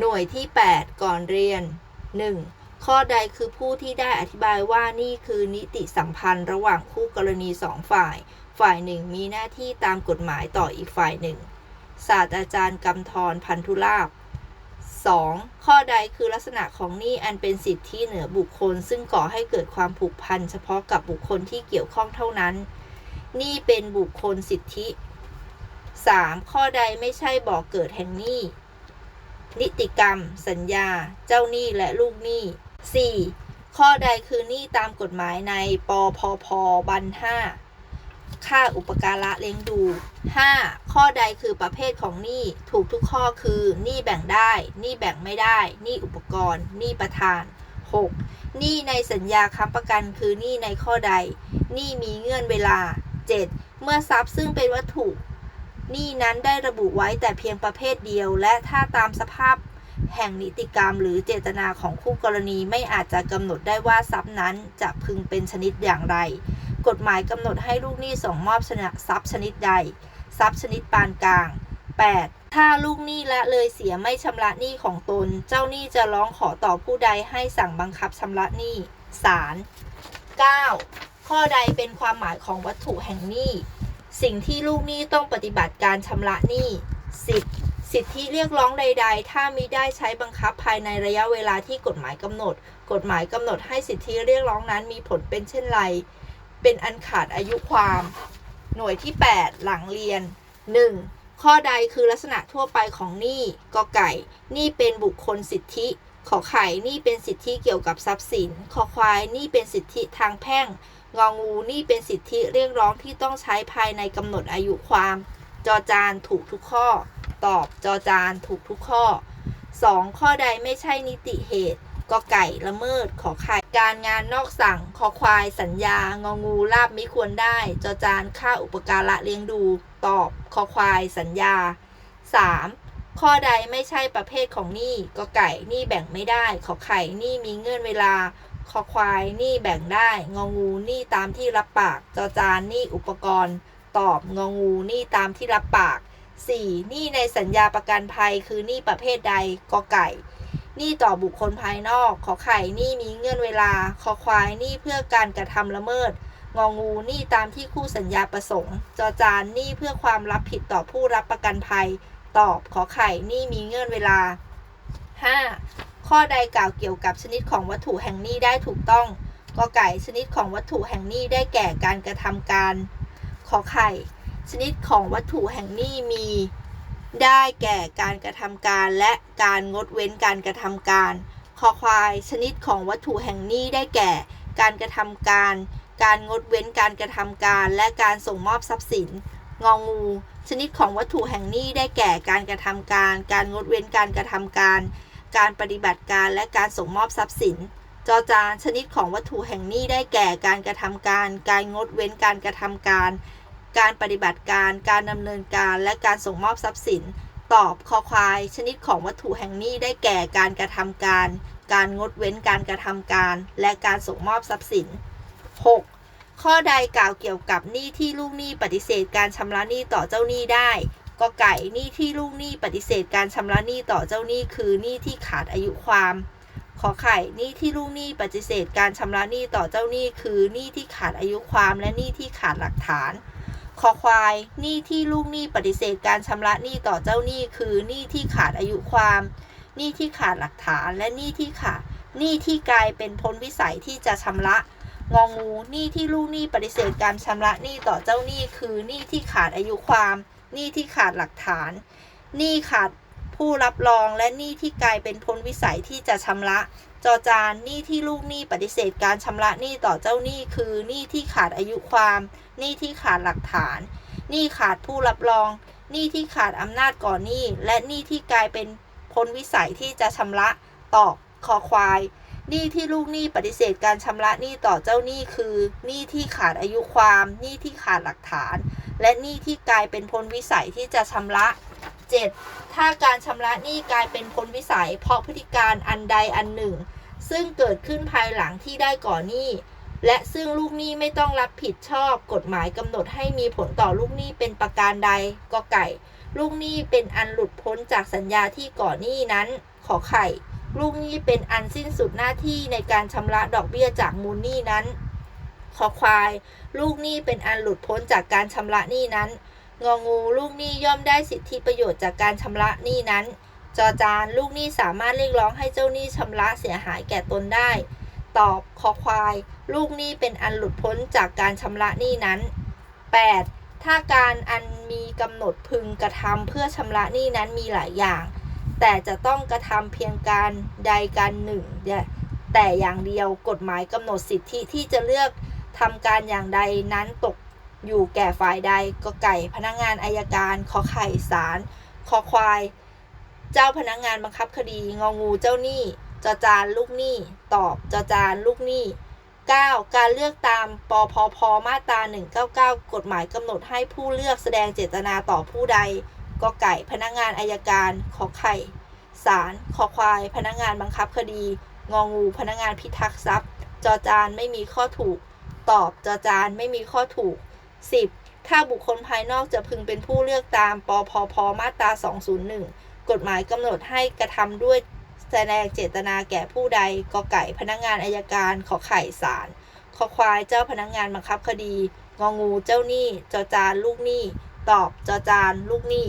หน่วยที่ 8 ก่อนเรียน 1. ข้อใดคือผู้ที่ได้อธิบายว่านี่คือนิติสัมพันธ์ระหว่างคู่กรณีสองฝ่าย ฝ่ายหนึ่งมีหน้าที่ตามกฎหมายต่ออีกฝ่ายหนึ่ง ศาสตราจารย์กำธรพันธุลาภ 2. ข้อใดคือลักษณะของหนี้อันเป็นสิทธิเหนือบุคคล ซึ่งก่อให้เกิดความผูกพันเฉพาะกับบุคคลที่เกี่ยวข้องเท่านั้นหนี้เป็นบุคคลสิทธิ 3. ข้อใดไม่ใช่บ่อกเกิดแห่งหนี้ นิติกรรม สัญญา เจ้าหนี้และลูกหนี้ 4. ข้อใดคือหนี้ตามกฎหมายในปพพบัน5ค่าอุปการะเลี้ยงดู 5. ข้อใดคือประเภทของหนี้ถูกทุกข้อคือหนี้แบ่งได้หนี้แบ่งไม่ได้หนี้อุปกรณ์หนี้ประธาน 6. หนี้ในสัญญาค้ำประกันคือหนี้ในข้อใดหนี้มีเงื่อนเวลา 7. เมื่อทรัพย์ซึ่งเป็นวัตถุ หนี้นั้นได้ระบุไว้แต่เพียงประเภทเดียว และถ้าตามสภาพแห่งนิติกรรมหรือเจตนาของคู่กรณีไม่อาจจะกำหนดได้ว่าทรัพย์นั้นจะพึงเป็นชนิดอย่างไร กฎหมายกำหนดให้ลูกหนี้ส่งมอบทรัพย์ชนิดใด ทรัพย์ชนิดปานกลาง 8. ถ้าลูกหนี้ละเลยเสียไม่ชำระหนี้ของตน เจ้าหนี้จะร้องขอต่อผู้ใดให้สั่งบังคับชำระหนี้ศาล 9. ข้อใดเป็นความหมายของวัตถุแห่งหนี้ สิ่งที่ลูกหนี้ต้องปฏิบัติการชำระหนี้ 10. สิทธิเรียกร้องใด ๆ ถ้ามิได้ใช้บังคับภายในระยะเวลาที่กฎหมายกำหนด กฎหมายกำหนดให้สิทธิเรียกร้องนั้นมีผลเป็นเช่นไร เป็นอันขาดอายุความ หน่วยที่ 8 หลังเรียน 1. ข้อใดคือลักษณะทั่วไปของหนี้กอไก่หนี้เป็นบุคคลสิทธิขอไข่หนี้เป็นสิทธิเกี่ยวกับทรัพย์สิน ขอควายหนี้เป็นสิทธิทางแพ่ง งองูนี้เป็นสิทธิเรียกร้องที่ต้องใช้ภายในกำหนดอายุความ จอจานถูกทุกข้อ ตอบจอจานถูกทุกข้อ 2. ข้อใดไม่ใช่นิติเหตุกอไก่ละเมิดขอไข่การงานนอกสั่งคอควายสัญญา งองูลาบมิควรได้ จอจานค่าอุปการะเลี้ยงดู ตอบคอควายสัญญา 3. ข้อใดไม่ใช่ประเภทของหนี้กอไก่หนี้แบ่งไม่ได้ ขอไข่หนี้มีเงื่อนเวลา คอควายหนี้แบ่งได้งองูหนี้ตามที่รับปาก จอจานหนี้อุปกรณ์ ตอบงองูหนี้ตามที่รับปาก 4. หนี้ในสัญญาประกันภัยคือหนี้ประเภทใดกอไก่หนี้ต่อบุคคลภายนอก ขอไข่หนี้มีเงื่อนเวลาคอควายหนี้เพื่อการกระทำละเมิด งองูหนี้ตามที่คู่สัญญาประสงค์ จอจานหนี้เพื่อความรับผิดต่อผู้รับประกันภัย ตอบขอไข่หนี้มีเงื่อนเวลา 5. ข้อใดกล่าวเกี่ยวกับชนิดของวัตถุแห่งนี้ได้ถูกต้องกอไก่ชนิดของวัตถุแห่งนี้ได้แก่การกระทำการ ขอไข่ ชนิดของวัตถุแห่งนี้มี ได้แก่การกระทำการและการงดเว้นการกระทำการคอควาย ชนิดของวัตถุแห่งนี้ได้แก่ การกระทำการ การงดเว้นการกระทำการ และการส่งมอบทรัพย์สิน งองู ชนิดของวัตถุแห่งนี้ได้แก่การกระทำการ การงดเว้นการกระทำการ การปฏิบัติการและการส่งมอบทรัพย์สิน จอจานชนิดของวัตถุแห่งนี้ได้แก่การกระทำการ การงดเว้นการกระทำการ การปฏิบัติการ การดำเนินการและการส่งมอบทรัพย์สิน ตอบคอควาย ชนิดของวัตถุแห่งนี้ได้แก่การกระทำการ การงดเว้นการกระทำการ และการส่งมอบทรัพย์สิน 6. ข้อใดกล่าวเกี่ยวกับหนี้ที่ลูกหนี้ปฏิเสธการชำระหนี้ต่อเจ้าหนี้ได้ กไก่หนี้ที่ลูกหนี้ปฏิเสธการชำระหนี้ต่อเจ้าหนี้คือหนี้ที่ขาดอายุความขอไข่หนี้ที่ลูกหนี้ปฏิเสธการชำระหนี้ต่อเจ้าหนี้คือหนี้ที่ขาดอายุความและหนี้ที่ขาดหลักฐานคอควายหนี้ที่ลูกหนี้ปฏิเสธการชำระหนี้ต่อเจ้าหนี้คือหนี้ที่ขาดอายุความหนี้ที่ขาดหลักฐานและหนี้ที่ขาดหนี้ที่กลายเป็นพ้นวิสัยที่จะชำระ งองูหนี้ที่ลูกหนี้ปฏิเสธการชำระหนี้ต่อเจ้าหนี้คือหนี้ที่ขาดอายุความ หนี้ที่ขาดหลักฐาน หนี้ขาดผู้รับรองและหนี้ที่กลายเป็นพ้นวิสัยที่จะชำระ จอจานหนี้ที่ลูกหนี้ปฏิเสธการชำระหนี้ต่อเจ้าหนี้คือหนี้ที่ขาดอายุความหนี้ที่ขาดหลักฐานหนี้ขาดผู้รับรองหนี้ที่ขาดอำนาจก่อนหนี้และหนี้ที่กลายเป็นพ้นวิสัยที่จะชำระตอบคอควายหนี้ที่ลูกหนี้ปฏิเสธการชำระหนี้ต่อเจ้าหนี้คือหนี้ที่ขาดอายุความหนี้ที่ขาดหลักฐาน และหนี้ที่กลายเป็นพ้นวิสัยที่จะชำระ 7. ถ้าการชำระหนี้กลายเป็นพ้นวิสัย เพราะพฤติการอันใดอันหนึ่ง ซึ่งเกิดขึ้นภายหลังที่ได้ก่อหนี้และซึ่งลูกหนี้ไม่ต้องรับผิดชอบ กฎหมายกำหนดให้มีผลต่อลูกหนี้เป็นประการใดก็ไก่ ลูกหนี้เป็นอันหลุดพ้นจากสัญญาที่ก่อหนี้นั้น ขอไข่ ลูกหนี้เป็นอันสิ้นสุดหน้าที่ในการชำระดอกเบี้ยจากมูลหนี้นั้น ขอควาย ลูกหนี้เป็นอันหลุดพ้นจากการชำระหนี้นั้น งองู ลูกหนี้ย่อมได้สิทธิประโยชน์จากการชำระหนี้นั้น จอจานลูกหนี้สามารถเรียกร้องให้เจ้าหนี้ชำระเสียหายแก่ตนได้ ตอบคอควาย ลูกหนี้เป็นอันหลุดพ้นจากการชำระหนี้นั้น 8. ถ้าการอันมีกำหนดพึงกระทำเพื่อชำระหนี้นั้นมีหลายอย่าง แต่จะต้องกระทำเพียงการใดการหนึ่งแต่อย่างเดียวกฎหมายกำหนดสิทธิที่จะเลือก ทำการอย่างใดนั้นตกอยู่แก่ฝ่ายใดก็ไก่พนักงานอายการขอไข่ศาลคอควาย เจ้าพนักงานบังคับคดีงองูเจ้าหนี้จจานลูกหนี้ตอบจจานลูกหนี้ 9. การเลือกตามปพพมาตรา199 กฎหมายกำหนดให้ผู้เลือกแสดงเจตนาต่อผู้ใดกไก่พนักงานอายการขอไข่ศาลขอควาย พนักงานบังคับคดี งองู พนักงานพิทักษ์ทรัพย์ จอจานไม่มีข้อถูก ตอบจอจานไม่มีข้อถูก 10. ถ้าบุคคลภายนอกจะพึงเป็นผู้เลือกตามปพพมาตรา 201 กฎหมายกำหนดให้กระทำด้วยแสดงเจตนาแก่ผู้ใดกไก่พนักงานอายการขอไข่ศาลขอควายเจ้าพนักงานบังคับคดี งองูเจ้าหนี้จอจานลูกหนี้ ตอบจอจานลูกหนี้